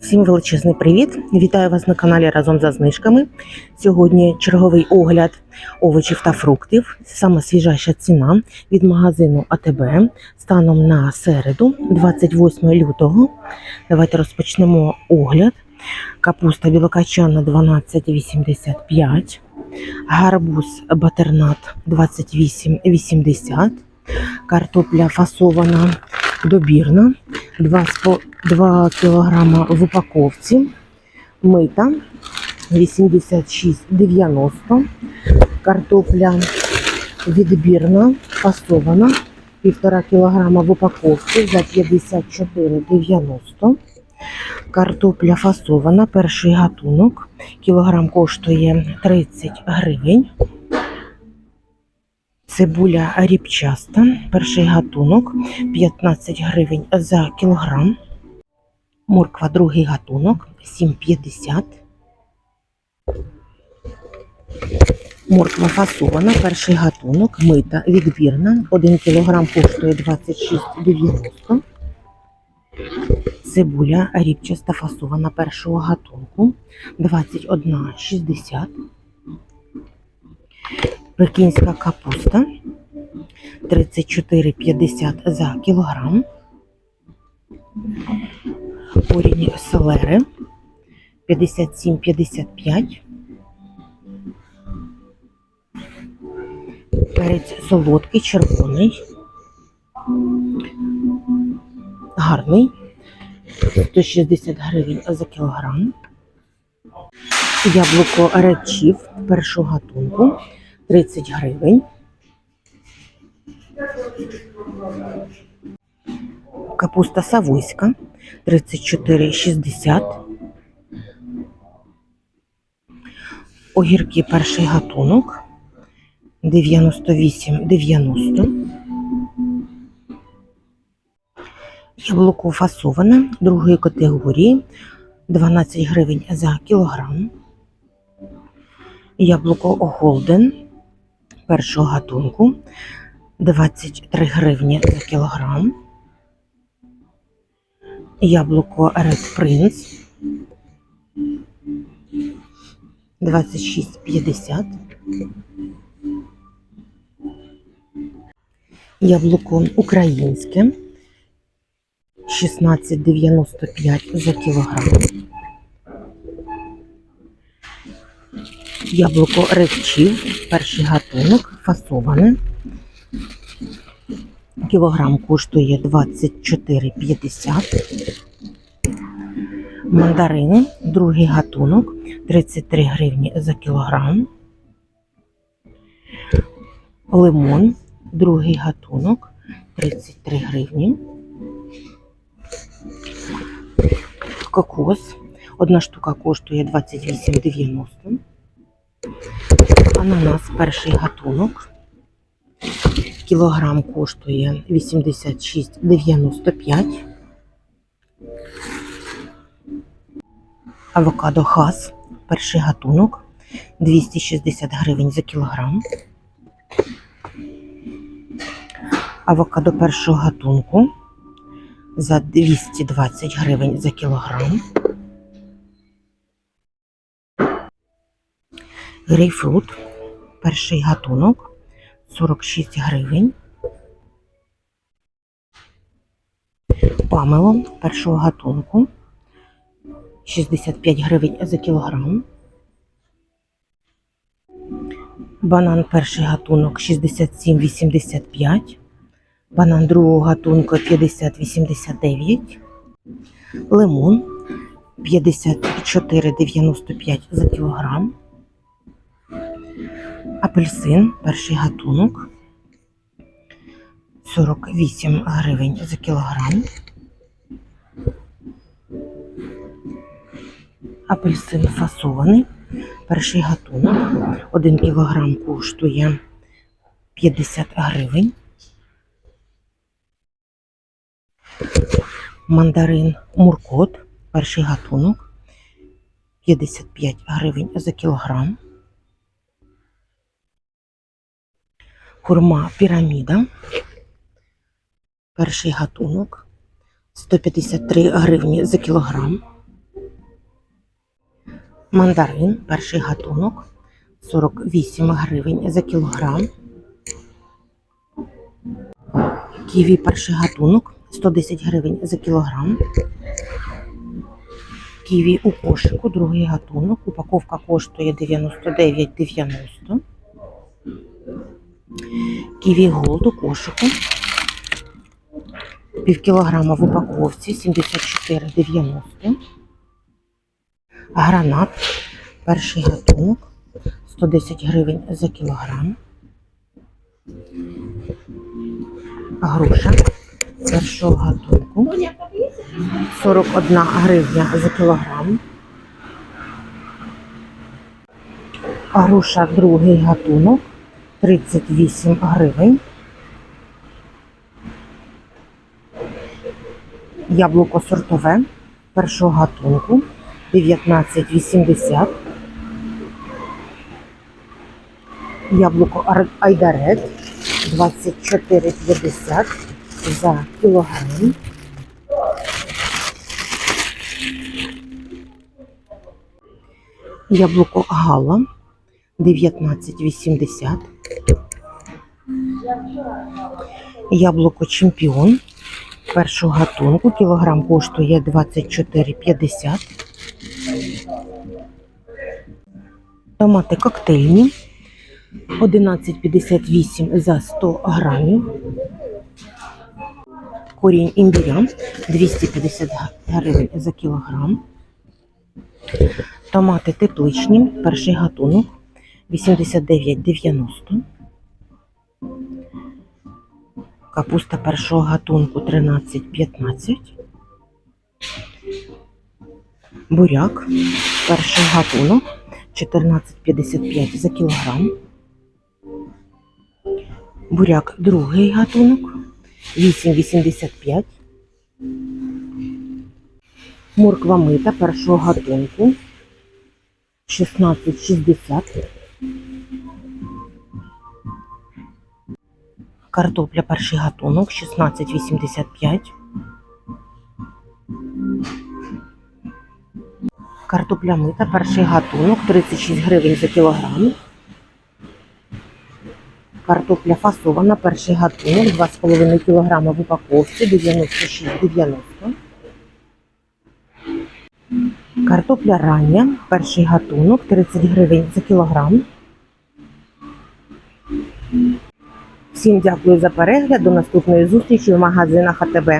Всім величезний привіт! Вітаю вас на каналі разом за знижками. Сьогодні черговий огляд овочів та фруктів. Саме свіжайша ціна від магазину АТБ станом на середу, 28 лютого. Давайте розпочнемо огляд. Капуста білокачана 12,85, гарбуз батернат 28,80, картопля фасована добірна 2, 2 кг в упаковці, мита 86,90, картопля відбірна фасована 1,5 кг в упаковці за 54,90. Картопля фасована, перший гатунок. Кілограм коштує 30 гривень. Цибуля ріпчаста, перший гатунок 15 гривень за кілограм. Морква другий гатунок 7,50. Морква фасована, перший гатунок, мита відбірна. 1 кілограм коштує 26,90. Цибуля ріпчаста фасована першого гатунку 21,60. Пекінська капуста 34,50 за кілограм. Корінь селери 57,55. Перець солодкий, червоний. Гарний. 160 гривень за кілограм. Яблуко Chief першого гатунку 30 гривень. Капуста Савойська 34,60. Огірки перший гатунок 98,90. Яблуко фасоване другої категорії 12 гривень за кілограм. Яблуко Голден першого гатунку 23 гривні за кілограм. Яблуко Red Prince 26,50. Яблуко українське 16,95 за кілограм. Яблуко ревчів, перший гатунок, фасоване. Кілограм коштує 24,50. Мандарини, другий гатунок, 33 гривні за кілограм. Лимон, другий гатунок, 33 гривні. Кокос. Одна штука коштує 28,90. Ананас перший гатунок. Кілограм коштує 86,95. Авокадо хас перший гатунок 260 гривень за кілограм. Авокадо першого гатунку за 220 гривень за кілограм. Грейпфрут, перший гатунок 46 гривень. Памело першого гатунку 65 гривень за кілограм. Банан перший гатунок 67,85. Банан другого гатунку 50,89. Лимон 54,95 за кілограм. Апельсин перший гатунок 48 гривень за кілограм. Апельсин фасований. Перший гатунок. 1 кілограм коштує 50 гривень. Мандарин Муркот, перший гатунок 55 гривень за кілограм. Хурма піраміда. Перший гатунок 153 гривні за кілограм. Мандарин, перший гатунок, 48 гривень за кілограм. Ківі, перший гатунок, 110 гривень за кілограм. Ківі у кошику, другий гатунок. Упаковка коштує 99,90. Ківі голд у кошику. Пів кілограма в упаковці 74,90. Гранат, перший гатунок, 110 гривень за кілограм. Груша першого гатунку, 41 гривня за кілограм. Груша другий гатунок, 38 гривень. Яблуко сортове першого гатунку 19,80. Яблуко Ар- Айдарет 24,50 за кілограм. Яблуко Гала 19,80. Яблуко Чемпіон першого гатунку. Кілограм коштує 24,50. Томати коктейльні 11,58 за 100 грамів. Корінь імбіря 250 гривень за кілограм. Томати тепличні, перший гатунок 89,90. Капуста першого гатунку 13,15. Буряк перший гатунок 14,55 за кілограм. Буряк другий гатунок 8,85. Морква мита першого гатунку 16,60. Картопля перший гатунок 16,85. Картопля мита перший гатунок 36 гривень за кілограм. Картопля фасована перший гатунок 2,5 кг в упаковці 96,90. Картопля рання перший гатунок 30 гривень за кілограм. Всім дякую за перегляд. До наступної зустрічі в магазинах АТБ.